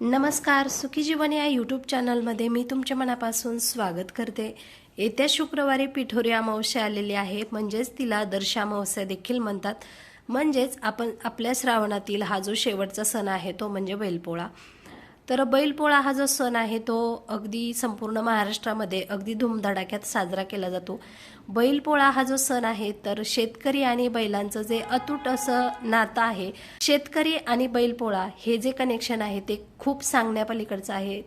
नमस्कार सुखी जीवन या यूट्यूब चॅनलमध्ये मी तुमच्या मनापासून स्वागत करते. येत्या शुक्रवारी पिठोरी अमावस्या आलेली आहे. म्हणजेच तिला दर्श अमावस्या देखील म्हणतात. म्हणजेच आपण आपल्या श्रावणातील हा जो शेवटचा सण आहे तो म्हणजे बैलपोळा. तर बैलपोळा हा जो सण आहे तो अगदी संपूर्ण महाराष्ट्रामध्ये अगदी धूमधडाक्यात साजरा केला जातो. बैलपोळा हा जो सण आहे तर शेतकरी आणि बैलांचं जे अतूट असं नातं आहे शेतकरी आणि बैलपोळा हे जे कनेक्शन आहे ते खूप सांगण्यापलीकडचं आहे.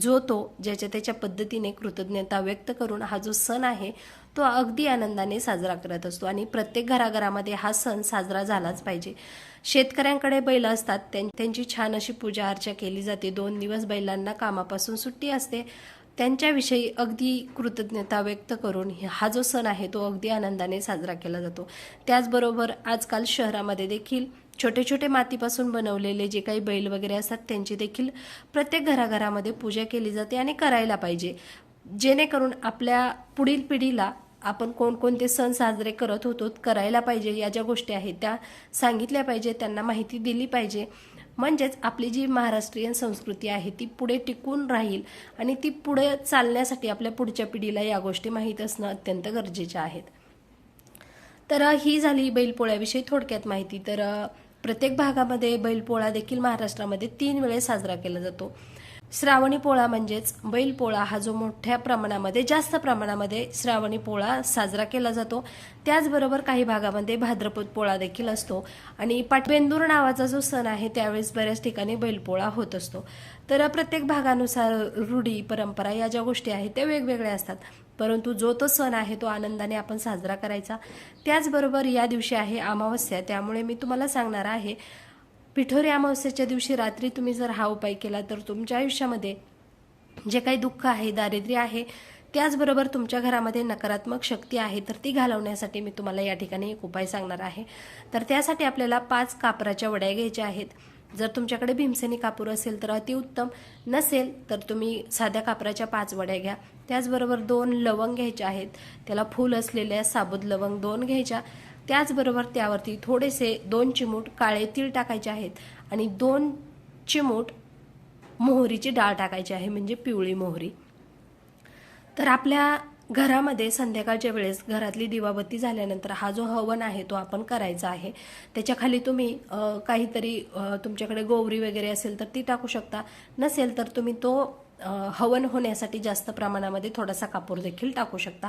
जो तो ज्याच्या त्याच्या पद्धतीने कृतज्ञता व्यक्त करून हा जो सण आहे तो अगदी आनंदाने साजरा करत असतो. आणि प्रत्येक घराघरामध्ये हा सण साजरा झालाच पाहिजे. शेतकऱ्यांकडे बैल असतात त्यां- त्यांची छान अशी पूजा अर्चा केली जाते. दोन दिवस बैलांना कामापासून सुट्टी असते. त्यांच्याविषयी अगदी कृतज्ञता व्यक्त करून हा जो सण आहे तो अगदी आनंदाने साजरा केला जातो. त्याचबरोबर आजकाल शहरामध्ये देखील छोटे छोटे मातीपासून बनवलेले जे काही बैल वगैरे असतात त्यांची देखील प्रत्येक घराघरामध्ये पूजा केली जाते आणि करायला पाहिजे. जेणेकरून आपल्या पुढील पिढीला आपण कोणकोणते सण साजरे करत होतो करायला पाहिजे या ज्या गोष्टी आहेत त्या सांगितल्या पाहिजे त्यांना माहिती दिली पाहिजे. म्हणजेच आपली जी महाराष्ट्रीयन संस्कृती आहे ती पुढे टिकून राहील आणि ती पुढे चालण्यासाठी आपल्या पुढच्या पिढीला या गोष्टी माहीत असणं अत्यंत गरजेच्या आहेत. तर ही झाली बैलपोळ्याविषयी थोडक्यात माहिती. तर प्रत्येक भागामध्ये बैलपोळा देखील महाराष्ट्रामध्ये तीन वेळेस साजरा केला जातो. श्रावणी पोळा म्हणजेच बैलपोळा हा जो मोठ्या प्रमाणामध्ये जास्त प्रमाणामध्ये श्रावणी पोळा साजरा केला जातो. त्याचबरोबर काही भागामध्ये भाद्रपद पोळा देखील असतो. आणि पाटबेंदूर नावाचा जो सण आहे त्यावेळेस बऱ्याच ठिकाणी बैलपोळा होत असतो. तर प्रत्येक भागानुसार रूढी परंपरा या ज्या गोष्टी आहेत त्या वेगवेगळ्या असतात. परंतु जो तो सण आहे तो आनंदाने आपण साजरा करायचा. त्याचबरोबर या दिवशी आहे अमावस्या त्यामुळे मी तुम्हाला सांगणार आहे पिठोरी अमावस्याच्या दिवशी रात्री तुम्ही जर हा उपाय केला तर तुमच्या आयुष्यामध्ये जे काही दुःख आहे दारिद्र्य आहे त्याचबरोबर तुमच्या घरामध्ये नकारात्मक शक्ती आहे तर ती घालवण्यासाठी मी तुम्हाला या ठिकाणी एक उपाय सांगणार आहे. तर त्यासाठी आपल्याला पाच कापराच्या वड्या घ्यायच्या आहेत. जर तुमच्याकडे भीमसेनी कापूर असेल तर अतिउत्तम. नसेल तर तुम्ही साध्या कापराच्या पाच वड्या घ्या. त्याचबरोबर दोन लवंग घ्यायच्या आहेत. त्याला फूल असलेल्या साबुत लवंग दोन घ्यायच्या. त्याचबरोबर त्यावरती थोडेसे दोन चिमूट काळे तीळ टाकायचे आहेत आणि दोन चिमूट मोहरीची डाळ टाकायची आहे म्हणजे पिवळी मोहरी. तर आपल्या घरामध्ये संध्याकाळच्या वेळेस घरातली दिवाबत्ती झाल्यानंतर हा जो हवन आहे तो आपण करायचा आहे. त्याच्याखाली तुम्ही काहीतरी तुमच्याकडे गोवरी वगैरे असेल तर ती टाकू शकता. नसेल तर तुम्ही तो हवन होण्यासाठी जास्त प्रमाणामध्ये थोडासा कापूर देखील टाकू शकता.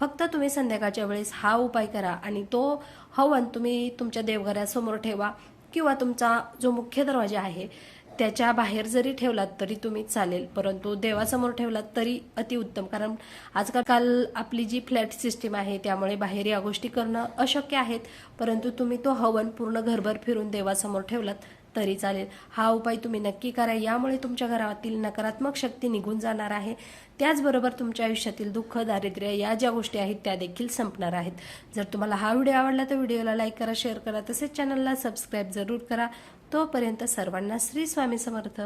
फक्त तुम्ही संध्याकाळच्या वेळेस हा उपाय करा आणि तो हवन तुम्ही तुमच्या देवघरासमोर ठेवा किंवा तुमचा जो मुख्य दरवाजा आहे त्याच्या बाहेर जरी ठेवलात तरी तुम्ही चालेल. परंतु देवासमोर ठेवलात तरी अतिउत्तम कारण आजकाल काल आपली जी फ्लॅट सिस्टीम आहे त्यामुळे बाहेर या गोष्टी करणं अशक्य आहेत. परंतु तुम्ही तो हवन पूर्ण घरभर फिरून देवासमोर ठेवलात तरी चालेल. हा उपाय तुम्ही नक्की करा. यामुळे तुमच्या घरातील नकारात्मक शक्ती निघून जाणार आहे. त्याचबरोबर तुमच्या आयुष्यातील दुःख दारिद्र्य या ज्या गोष्टी आहेत त्या देखील संपणार आहेत. जर तुम्हाला हा व्हिडिओ आवडला तर व्हिडिओला लाईक करा शेअर करा. तसेच चॅनलला सबस्क्राईब जरूर करा. तोपर्यंत सर्वांना श्री स्वामी समर्थ.